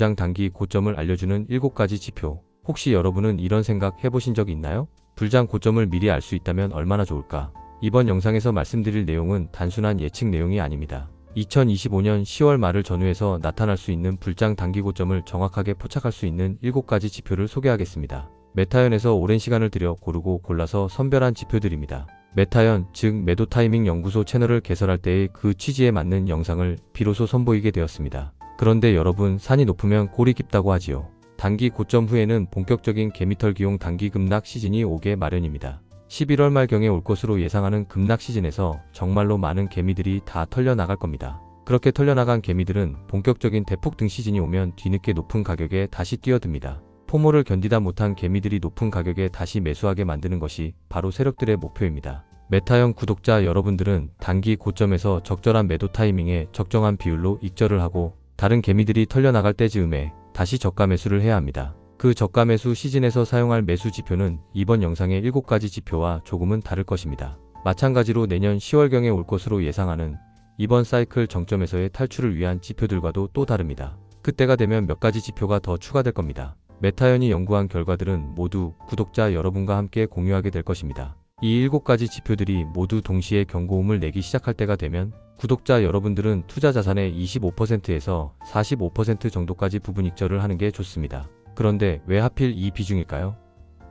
불장 단기 고점을 알려주는 7가지 지표. 혹시 여러분은 이런 생각 해보신 적 있나요? 불장 고점을 미리 알 수 있다면 얼마나 좋을까? 이번 영상에서 말씀드릴 내용은 단순한 예측 내용이 아닙니다. 2025년 10월 말을 전후해서 나타날 수 있는 불장 단기 고점을 정확하게 포착할 수 있는 7가지 지표를 소개하겠습니다. 메타연에서 오랜 시간을 들여 고르고 골라서 선별한 지표들입니다. 메타연, 즉 매도 타이밍 연구소 채널을 개설할 때의 그 취지에 맞는 영상을 비로소 선보이게 되었습니다. 그런데 여러분 산이 높으면 골이 깊다고 하지요. 단기 고점 후에는 본격적인 개미털 기용 단기 급락 시즌이 오게 마련입니다. 11월 말경에 올 것으로 예상하는 급락 시즌에서 정말로 많은 개미들이 다 털려 나갈 겁니다. 그렇게 털려나간 개미들은 본격적인 대폭 등 시즌이 오면 뒤늦게 높은 가격에 다시 뛰어듭니다. 포모를 견디다 못한 개미들이 높은 가격에 다시 매수하게 만드는 것이 바로 세력들의 목표입니다. 메타형 구독자 여러분들은 단기 고점에서 적절한 매도 타이밍에 적정한 비율로 익절을 하고 다른 개미들이 털려나갈 때 즈음에 다시 저가 매수를 해야 합니다. 그 저가 매수 시즌에서 사용할 매수 지표는 이번 영상의 7가지 지표와 조금은 다를 것입니다. 마찬가지로 내년 10월경에 올 것으로 예상하는 이번 사이클 정점에서의 탈출을 위한 지표들과도 또 다릅니다. 그때가 되면 몇 가지 지표가 더 추가될 겁니다. 메타연이 연구한 결과들은 모두 구독자 여러분과 함께 공유하게 될 것입니다. 이 7가지 지표들이 모두 동시에 경고음을 내기 시작할 때가 되면 구독자 여러분들은 투자 자산의 25%에서 45% 정도까지 부분 익절을 하는 게 좋습니다. 그런데 왜 하필 이 비중일까요?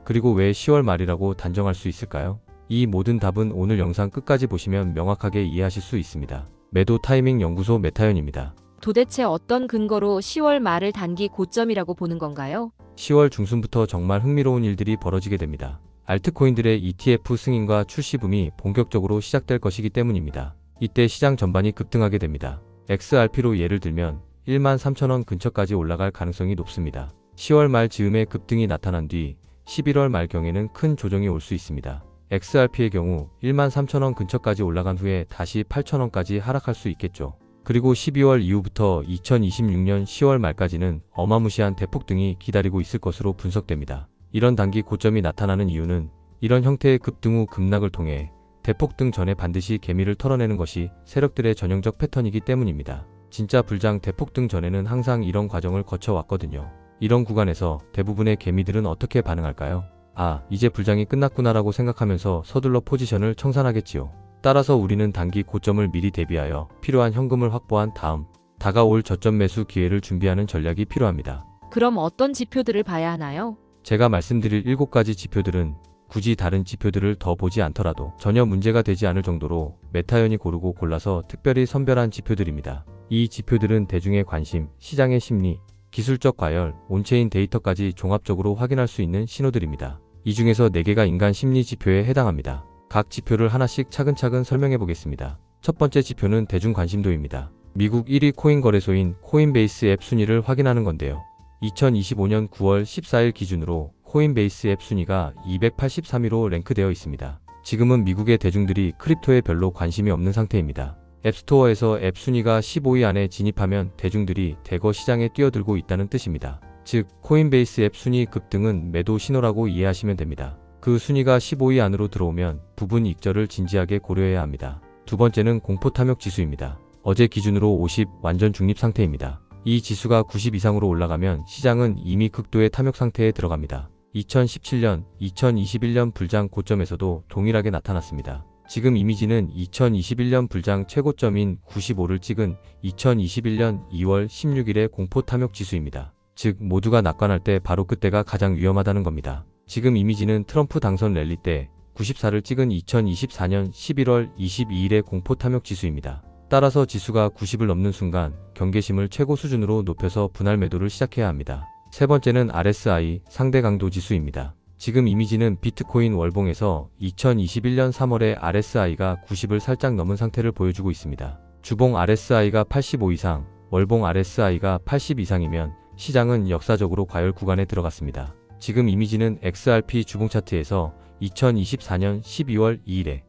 그리고 왜 10월 말이라고 단정할 수 있을까요? 이 모든 답은 오늘 영상 끝까지 보시면 명확하게 이해하실 수 있습니다. 매도 타이밍 연구소 메타연입니다. 도대체 어떤 근거로 10월 말을 단기 고점이라고 보는 건가요? 10월 중순부터 정말 흥미로운 일들이 벌어지게 됩니다. 알트코인들의 ETF 승인과 출시 붐이 본격적으로 시작될 것이기 때문입니다. 이때 시장 전반이 급등하게 됩니다. XRP로 예를 들면 1만 3천원 근처까지 올라갈 가능성이 높습니다. 10월 말 즈음에 급등이 나타난 뒤 11월 말경에는 큰 조정이 올 수 있습니다. XRP의 경우 1만 3천원 근처까지 올라간 후에 다시 8천원까지 하락할 수 있겠죠. 그리고 12월 이후부터 2026년 10월 말까지는 어마무시한 대폭등이 기다리고 있을 것으로 분석됩니다. 이런 단기 고점이 나타나는 이유는 이런 형태의 급등 후 급락을 통해 대폭 등 전에 반드시 개미를 털어내는 것이 세력들의 전형적 패턴이기 때문입니다. 진짜 불장 대폭 등 전에는 항상 이런 과정을 거쳐왔거든요. 이런 구간에서 대부분의 개미들은 어떻게 반응할까요? 아, 이제 불장이 끝났구나라고 생각하면서 서둘러 포지션을 청산하겠지요. 따라서 우리는 단기 고점을 미리 대비하여 필요한 현금을 확보한 다음 다가올 저점 매수 기회를 준비하는 전략이 필요합니다. 그럼 어떤 지표들을 봐야 하나요? 제가 말씀드릴 7가지 지표들은 굳이 다른 지표들을 더 보지 않더라도 전혀 문제가 되지 않을 정도로 메타연이 고르고 골라서 특별히 선별한 지표들입니다. 이 지표들은 대중의 관심, 시장의 심리, 기술적 과열, 온체인 데이터까지 종합적으로 확인할 수 있는 신호들입니다. 이 중에서 4개가 인간 심리 지표에 해당합니다. 각 지표를 하나씩 차근차근 설명해 보겠습니다. 첫 번째 지표는 대중 관심도입니다. 미국 1위 코인 거래소인 코인베이스 앱 순위를 확인하는 건데요. 2025년 9월 14일 기준으로 코인베이스 앱 순위가 283위로 랭크되어 있습니다. 지금은 미국의 대중들이 크립토에 별로 관심이 없는 상태입니다. 앱스토어에서 앱 순위가 15위 안에 진입하면 대중들이 대거 시장에 뛰어들고 있다는 뜻입니다. 즉, 코인베이스 앱 순위 급등은 매도 신호라고 이해하시면 됩니다. 그 순위가 15위 안으로 들어오면 부분 익절을 진지하게 고려해야 합니다. 두 번째는 공포 탐욕 지수입니다. 어제 기준으로 50 완전 중립 상태입니다. 이 지수가 90 이상으로 올라가면 시장은 이미 극도의 탐욕 상태에 들어갑니다. 2017년, 2021년 불장 고점에서도 동일하게 나타났습니다. 지금 이미지는 2021년 불장 최고점인 95를 찍은 2021년 2월 16일의 공포 탐욕 지수입니다. 즉 모두가 낙관할 때 바로 그때가 가장 위험하다는 겁니다. 지금 이미지는 트럼프 당선 랠리 때 94를 찍은 2024년 11월 22일의 공포 탐욕 지수입니다. 따라서 지수가 90을 넘는 순간 경계심을 최고 수준으로 높여서 분할 매도를 시작해야 합니다. 세 번째는 RSI 상대 강도 지수입니다. 지금 이미지는 비트코인 월봉에서 2021년 3월에 RSI가 90을 살짝 넘은 상태를 보여주고 있습니다. 주봉 RSI가 85 이상, 월봉 RSI가 80 이상이면 시장은 역사적으로 과열 구간에 들어갔습니다. 지금 이미지는 XRP 주봉 차트에서 2024년 12월 2일에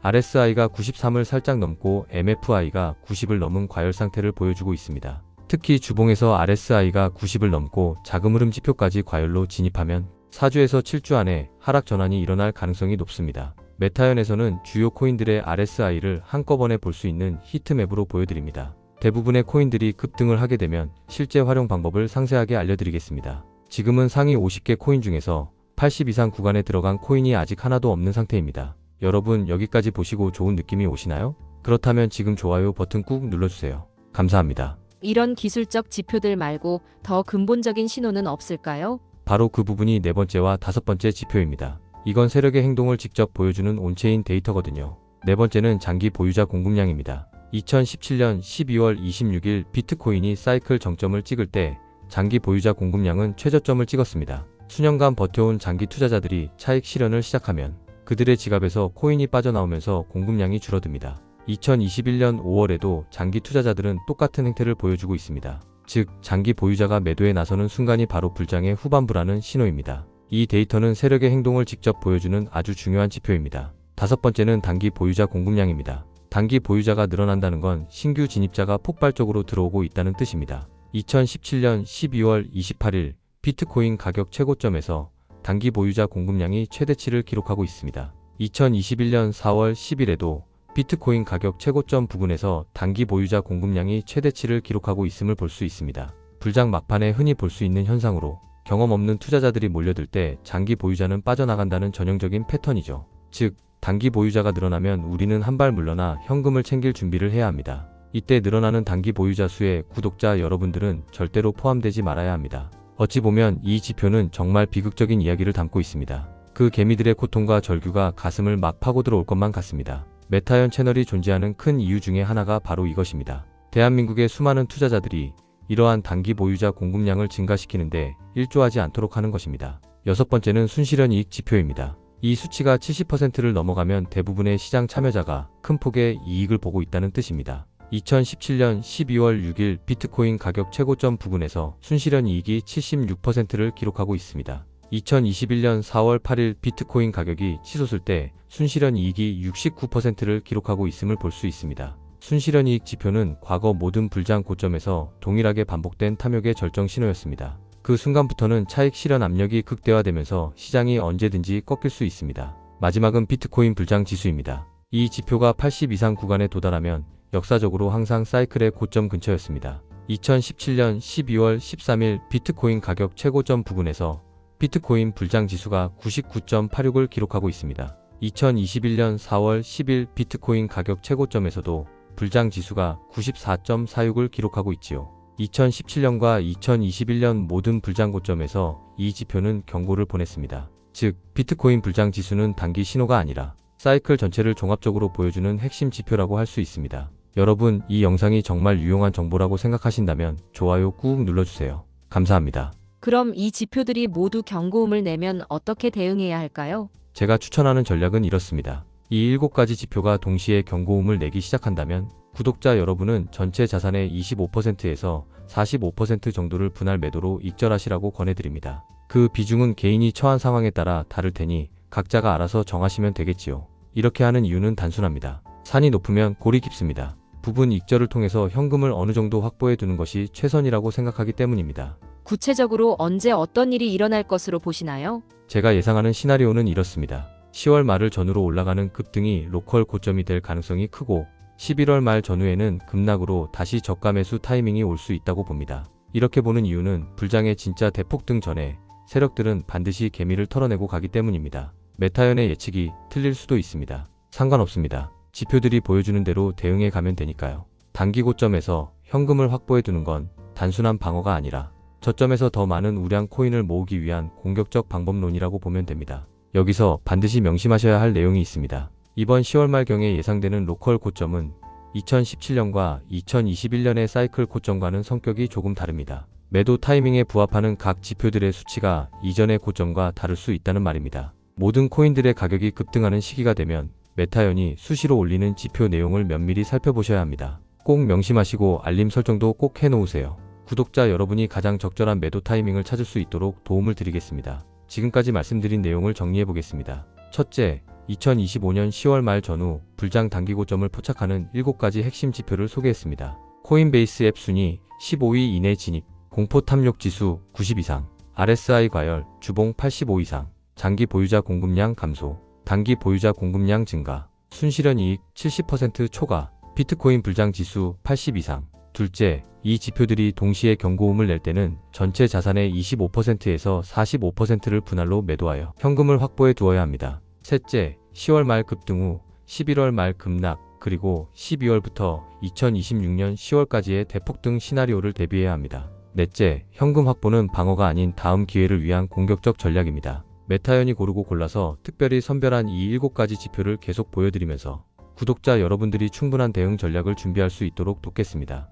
RSI가 93을 살짝 넘고 MFI가 90을 넘은 과열 상태를 보여주고 있습니다. 특히 주봉에서 RSI가 90을 넘고 자금 흐름 지표까지 과열로 진입하면 4주에서 7주 안에 하락 전환이 일어날 가능성이 높습니다. 메타연에서는 주요 코인들의 RSI를 한꺼번에 볼 수 있는 히트맵으로 보여드립니다. 대부분의 코인들이 급등을 하게 되면 실제 활용 방법을 상세하게 알려드리겠습니다. 지금은 상위 50개 코인 중에서 80 이상 구간에 들어간 코인이 아직 하나도 없는 상태입니다. 여러분 여기까지 보시고 좋은 느낌이 오시나요? 그렇다면 지금 좋아요 버튼 꾹 눌러주세요. 감사합니다. 이런 기술적 지표들 말고 더 근본적인 신호는 없을까요? 바로 그 부분이 네 번째와 다섯 번째 지표입니다. 이건 세력의 행동을 직접 보여주는 온체인 데이터거든요. 네 번째는 장기 보유자 공급량입니다. 2017년 12월 26일 비트코인이 사이클 정점을 찍을 때 장기 보유자 공급량은 최저점을 찍었습니다. 수년간 버텨온 장기 투자자들이 차익 실현을 시작하면 그들의 지갑에서 코인이 빠져나오면서 공급량이 줄어듭니다. 2021년 5월에도 장기 투자자들은 똑같은 행태를 보여주고 있습니다. 즉, 장기 보유자가 매도에 나서는 순간이 바로 불장의 후반부라는 신호입니다. 이 데이터는 세력의 행동을 직접 보여주는 아주 중요한 지표입니다. 다섯 번째는 단기 보유자 공급량입니다. 단기 보유자가 늘어난다는 건 신규 진입자가 폭발적으로 들어오고 있다는 뜻입니다. 2017년 12월 28일 비트코인 가격 최고점에서 단기 보유자 공급량이 최대치를 기록하고 있습니다. 2021년 4월 10일에도 비트코인 가격 최고점 부근에서 단기 보유자 공급량이 최대치를 기록하고 있음을 볼 수 있습니다. 불장 막판에 흔히 볼 수 있는 현상으로 경험 없는 투자자들이 몰려들 때 장기 보유자는 빠져나간다는 전형적인 패턴이죠. 즉, 단기 보유자가 늘어나면 우리는 한 발 물러나 현금을 챙길 준비를 해야 합니다. 이때 늘어나는 단기 보유자 수에 구독자 여러분들은 절대로 포함되지 말아야 합니다. 어찌 보면 이 지표는 정말 비극적인 이야기를 담고 있습니다. 그 개미들의 고통과 절규가 가슴을 막 파고 들어올 것만 같습니다. 메타연 채널이 존재하는 큰 이유 중에 하나가 바로 이것입니다. 대한민국의 수많은 투자자들이 이러한 단기 보유자 공급량을 증가시키는데 일조하지 않도록 하는 것입니다. 여섯 번째는 순실현 이익 지표입니다. 이 수치가 70%를 넘어가면 대부분의 시장 참여자가 큰 폭의 이익을 보고 있다는 뜻입니다. 2017년 12월 6일 비트코인 가격 최고점 부근에서 순실현 이익이 76%를 기록하고 있습니다. 2021년 4월 8일 비트코인 가격이 치솟을 때 순실현 이익이 69%를 기록하고 있음을 볼 수 있습니다. 순실현 이익 지표는 과거 모든 불장 고점에서 동일하게 반복된 탐욕의 절정 신호였습니다. 그 순간부터는 차익 실현 압력이 극대화되면서 시장이 언제든지 꺾일 수 있습니다. 마지막은 비트코인 불장 지수입니다. 이 지표가 80 이상 구간에 도달하면 역사적으로 항상 사이클의 고점 근처였습니다. 2017년 12월 13일 비트코인 가격 최고점 부근에서 비트코인 불장 지수가 99.86을 기록하고 있습니다. 2021년 4월 10일 비트코인 가격 최고점에서도 불장 지수가 94.46을 기록하고 있지요. 2017년과 2021년 모든 불장 고점에서 이 지표는 경고를 보냈습니다. 즉, 비트코인 불장 지수는 단기 신호가 아니라 사이클 전체를 종합적으로 보여주는 핵심 지표라고 할 수 있습니다. 여러분, 이 영상이 정말 유용한 정보라고 생각하신다면 좋아요 꾹 눌러주세요. 감사합니다. 그럼 이 지표들이 모두 경고음을 내면 어떻게 대응해야 할까요? 제가 추천하는 전략은 이렇습니다. 이 7가지 지표가 동시에 경고음을 내기 시작한다면 구독자 여러분은 전체 자산의 25%에서 45% 정도를 분할 매도로 익절하시라고 권해드립니다. 그 비중은 개인이 처한 상황에 따라 다를 테니 각자가 알아서 정하시면 되겠지요. 이렇게 하는 이유는 단순합니다. 산이 높으면 골이 깊습니다. 부분 익절을 통해서 현금을 어느 정도 확보해 두는 것이 최선이라고 생각하기 때문입니다. 구체적으로 언제 어떤 일이 일어날 것으로 보시나요? 제가 예상하는 시나리오는 이렇습니다. 10월 말을 전후로 올라가는 급등이 로컬 고점이 될 가능성이 크고 11월 말 전후에는 급락으로 다시 저가 매수 타이밍이 올 수 있다고 봅니다. 이렇게 보는 이유는 불장의 진짜 대폭등 전에 세력들은 반드시 개미를 털어내고 가기 때문입니다. 메타연의 예측이 틀릴 수도 있습니다. 상관없습니다. 지표들이 보여주는 대로 대응해 가면 되니까요. 단기 고점에서 현금을 확보해 두는 건 단순한 방어가 아니라 저점에서 더 많은 우량 코인을 모으기 위한 공격적 방법론이라고 보면 됩니다. 여기서 반드시 명심하셔야 할 내용이 있습니다. 이번 10월 말경에 예상되는 로컬 고점은 2017년과 2021년의 사이클 고점과는 성격이 조금 다릅니다. 매도 타이밍에 부합하는 각 지표들의 수치가 이전의 고점과 다를 수 있다는 말입니다. 모든 코인들의 가격이 급등하는 시기가 되면 메타연이 수시로 올리는 지표 내용을 면밀히 살펴보셔야 합니다. 꼭 명심하시고 알림 설정도 꼭 해놓으세요. 구독자 여러분이 가장 적절한 매도 타이밍을 찾을 수 있도록 도움을 드리겠습니다. 지금까지 말씀드린 내용을 정리해 보겠습니다. 첫째, 2025년 10월 말 전후 불장 단기 고점을 포착하는 7가지 핵심 지표를 소개했습니다. 코인베이스 앱 순위 15위 이내 진입, 공포 탐욕 지수 90 이상, RSI 과열, 주봉 85 이상, 장기 보유자 공급량 감소, 단기 보유자 공급량 증가, 순실현 이익 70% 초과, 비트코인 불장 지수 80 이상, 둘째, 이 지표들이 동시에 경고음을 낼 때는 전체 자산의 25%에서 45%를 분할로 매도하여 현금을 확보해 두어야 합니다. 셋째, 10월 말 급등 후 11월 말 급락, 그리고 12월부터 2026년 10월까지의 대폭등 시나리오를 대비해야 합니다. 넷째, 현금 확보는 방어가 아닌 다음 기회를 위한 공격적 전략입니다. 메타연이 고르고 골라서 특별히 선별한 이 7가지 지표를 계속 보여드리면서 구독자 여러분들이 충분한 대응 전략을 준비할 수 있도록 돕겠습니다.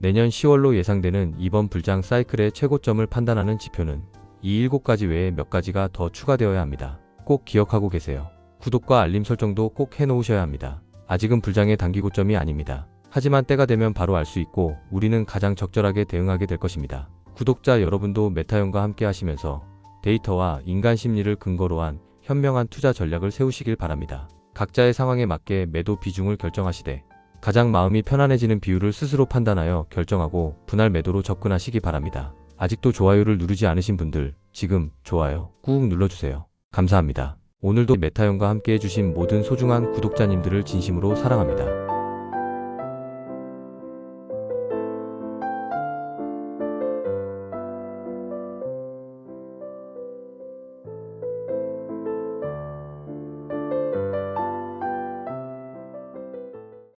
내년 10월로 예상되는 이번 불장 사이클의 최고점을 판단하는 지표는 이 7가지 외에 몇 가지가 더 추가되어야 합니다. 꼭 기억하고 계세요. 구독과 알림 설정도 꼭 해놓으셔야 합니다. 아직은 불장의 단기 고점이 아닙니다. 하지만 때가 되면 바로 알 수 있고 우리는 가장 적절하게 대응하게 될 것입니다. 구독자 여러분도 메타연과 함께 하시면서 데이터와 인간 심리를 근거로 한 현명한 투자 전략을 세우시길 바랍니다. 각자의 상황에 맞게 매도 비중을 결정하시되 가장 마음이 편안해지는 비율을 스스로 판단하여 결정하고 분할 매도로 접근하시기 바랍니다. 아직도 좋아요를 누르지 않으신 분들 지금 좋아요 꾹 눌러주세요. 감사합니다. 오늘도 메타연과 함께 해주신 모든 소중한 구독자님들을 진심으로 사랑합니다.